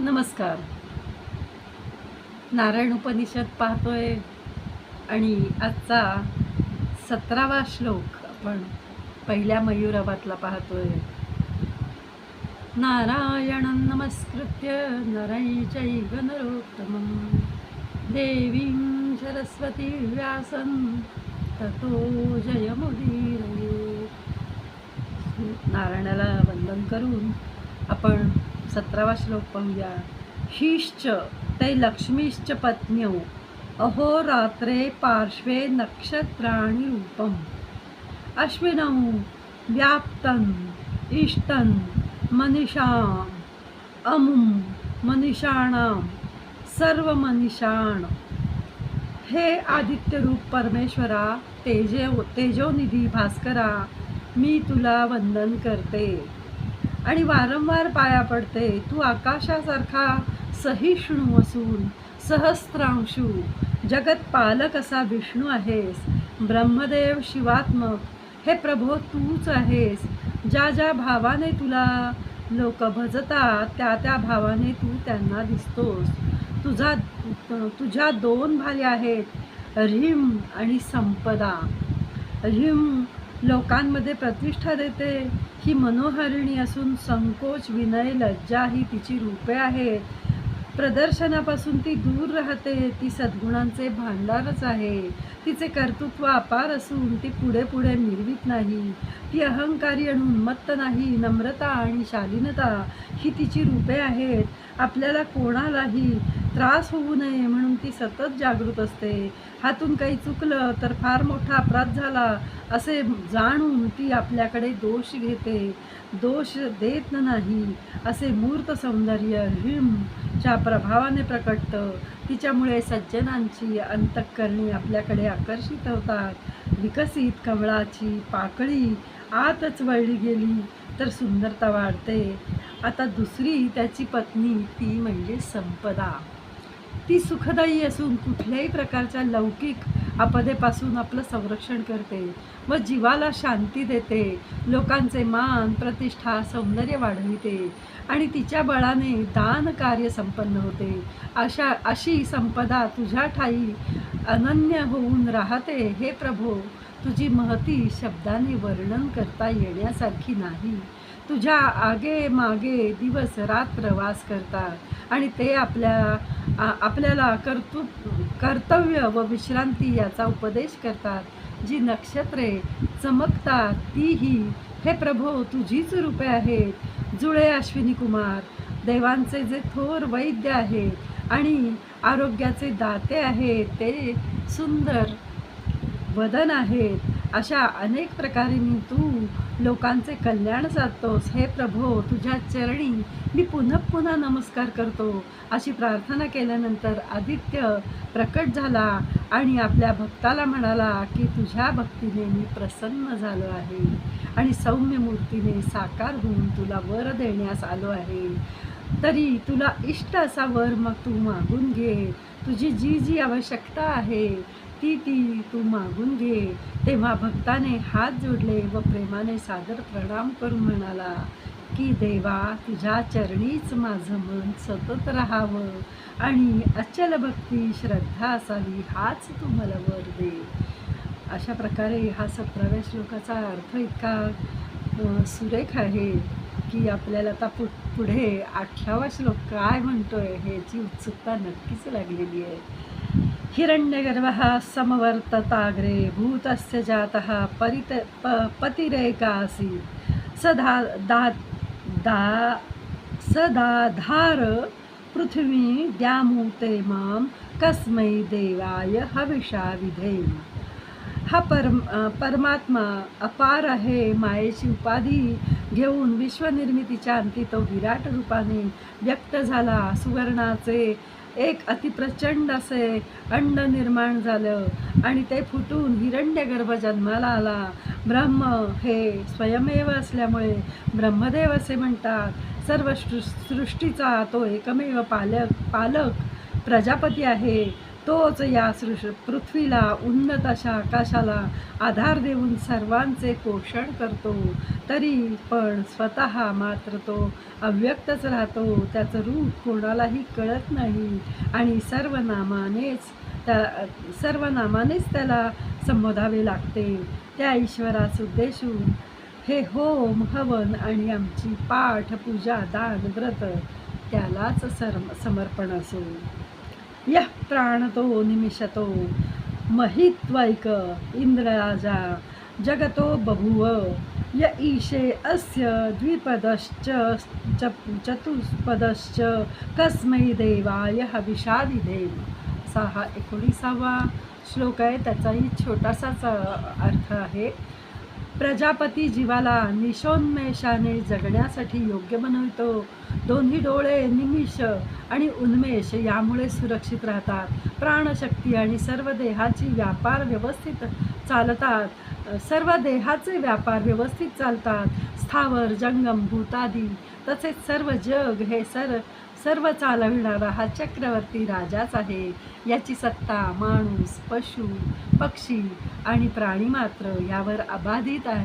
नमस्कार. नारायण उपनिषद पाहतोय आणि आजचा सतरावा श्लोक आपण पहिल्या मयुराबातला पाहतोय. नारायण नमस्कृत्य नरै चैव नरोत्तमं. देवीं सरस्वती व्यासन ततो जयमुदीरये. नारायणाला वंदन करून आपण सतरावा श्लोक पाहूया. हीश्च ते लक्ष्मीश्च पत्न्यौ. अहोरात्रे पार्श्वे नक्षत्राणि रूपम्. अश्विनौ व्याप्तन् इष्टन् मनीषाम्. अमुं मनीषाणां सर्वमनीषाण हे आदित्यरूप परमेश्वरा तेजे तेजोनिधी भास्करा मी तुला वंदन करते. आणि वारंवार पाया पडते. तू आकाशासारखा सहिष्णू असून सहस्त्रांशू. जगत पालक असा विष्णू आहेस. ब्रह्मदेव शिवात्मक. हे प्रभो तूच आहेस. ज्या ज्या भावाने तुला लोक भजतात त्या त्या भावाने तू त्यांना दिसतोस. तुझा तुझ्या दोन भाल्या आहेत. रिम आणि संपदा. रिम लोकांमध्ये प्रतिष्ठा देते. ही मनोहरिणी असून संकोच विनय लज्जा ही तिची रूपे आहेत. प्रदर्शनापासून ती दूर राहते. ती सद्गुणांचे भांडारच आहे. तिचे कर्तृत्व अपार असून ती पुढे पुढे निर्मित नाही. ती अहंकारी आणि उन्मत्त नाही. नम्रता आणि शालीनता ही तिची रूपे आहेत. आपल्याला कोणालाही त्रास होऊ नये म्हणून ती सतत जागृत असते. हातून काही चुकलं तर फार मोठा अपराध झाला असे जाणून ती आपल्याकडे दोष घेते. दोष देत नाही असे मूर्त सौंदर्य हिमच्या प्रभावाने प्रकटतं. तिच्यामुळे सज्जनांची अंतःकरणी आपल्याकडे आकर्षित होतात. विकसित कमळाची पाकळी आतच वळली गेली तर सुंदरता वाढते. आता दुसरी त्याची पत्नी ती म्हणजे संपदा. ती सुखदायी असून कुठल्याही प्रकारच्या लौकिक आपदेपासून आपलं संरक्षण करते. व जीवाला शांती देते. लोकांचे मान प्रतिष्ठा सौंदर्य वाढविते. आणि तिच्या बळाने दान कार्य संपन्न होते. अशा अशी संपदा तुझ्या ठाई अनन्य होऊन राहते. हे प्रभो तुझी महती शब्दाने वर्णन करता येण्यासारखी नाही. तुझ्या आगे मागे दिवस रात्र वास करतात. आणि ते आपल्या आपल्याला कर्तृ कर्तव्य व विश्रांती याचा उपदेश करतात. जी नक्षत्रे चमकतात तीही हे प्रभो तुझीच रूपे आहेत. जुळे अश्विनी कुमार देवांचे जे थोर वैद्य आहेत आणि आरोग्याचे दाते आहेत ते सुंदर वदन आहेत. अशा अनेक प्रकारे तू लोकांचे कल्याण साधतोस. हे प्रभो तुझ्या चरणी मी पुन्हा पुन्हा नमस्कार करतो. अशी प्रार्थना केल्यानंतर आदित्य प्रकट झाला आणि आपल्या भक्ताला म्हणाला की तुझ्या भक्तीने मी प्रसन्न झालो आहे आणि सौम्य मूर्तीने साकार होऊन तुला वर देण्यास आलो आहे. तरी तुला इष्ट असा वर मग तू मागून घे. तुझी जी जी आवश्यकता आहे ती ती तू मागून घे. तेव्हा भक्ताने हात जोडले व प्रेमाने सादर प्रणाम करून म्हणाला की देवा तुझ्या चरणीच माझं मन सतत राहावं आणि अचल भक्ती श्रद्धा असावी हाच तू मला वर दे. अशा प्रकारे हा सतराव्या श्लोकाचा अर्थ इतका सुरेख आहे की आपल्याला आता पु पुढे अठरावा श्लोक काय म्हणतोय ह्याची उत्सुकता नक्कीच लागलेली आहे. हिरण्यगर्भः समवर्तताग्रे भूतस्य जातः परित प पतिरेकासीत् सदा दा दा सदाधार पृथ्वी द्यामूते मां कस्मै देवाय हविषा विधेम हा परम परमात्मा अपार आहे मायेची उपाधी घेऊन विश्वनिर्मितीच्या अंती तो विराट रूपाने व्यक्त झाला सुवर्णाचे एक अतिप्रचंड असे अंड निर्माण झालं आणि ते फुटून हिरण्यगर्भ जन्माला आला. ब्रह्म हे स्वयमेव असल्यामुळे ब्रह्मदेव असे म्हणतात सर्व सृष्टीचा तो एकमेव पालक पालक प्रजापती आहे. तोच या सृष पृथ्वीला उन्नत अशा आकाशाला आधार देऊन सर्वांचे पोषण करतो. तरी पण स्वतः मात्र तो अव्यक्तच राहतो. त्याचं रूप कोणालाही कळत नाही. आणि सर्व नामानेच त्या सर्व नामानेच त्याला संबोधावे लागते. त्या ईश्वरास उद्देशून हे होम हवन आणि आमची पाठ पूजा दान व्रत त्यालाच सर्म समर्पण असो. या. प्राणतो हो, निमिषतो हो. महित्वैक इंद्रराजा जगतो बभूव. य ईशे अस्य द्विपदश्च चतुष्पदश्च. कस्मै देवाय हविषादिदेव असा हा एकोणीसावा श्लोक आहे त्याचाही छोटासाच अर्थ आहे. प्रजापती जीवाला निशोन्मेषाने जगण्यासाठी योग्य बनवतो. दोन्ही डोळे निमिष आणि उन्मेष यामुळे सुरक्षित राहतात. प्राणशक्ती आणि सर्व देहाची व्यापार व्यवस्थित चालतात. सर्व देहाचे व्यापार व्यवस्थित चालतात. स्थावर जंगम भूतादी तसेच सर्व जग हे सर सर्व चालविणारा हा चक्रवर्ती राजाच आहे. याची सत्ता माणूस पशु पक्षी आणि प्राणी मात्र यावर अबाधित आहे.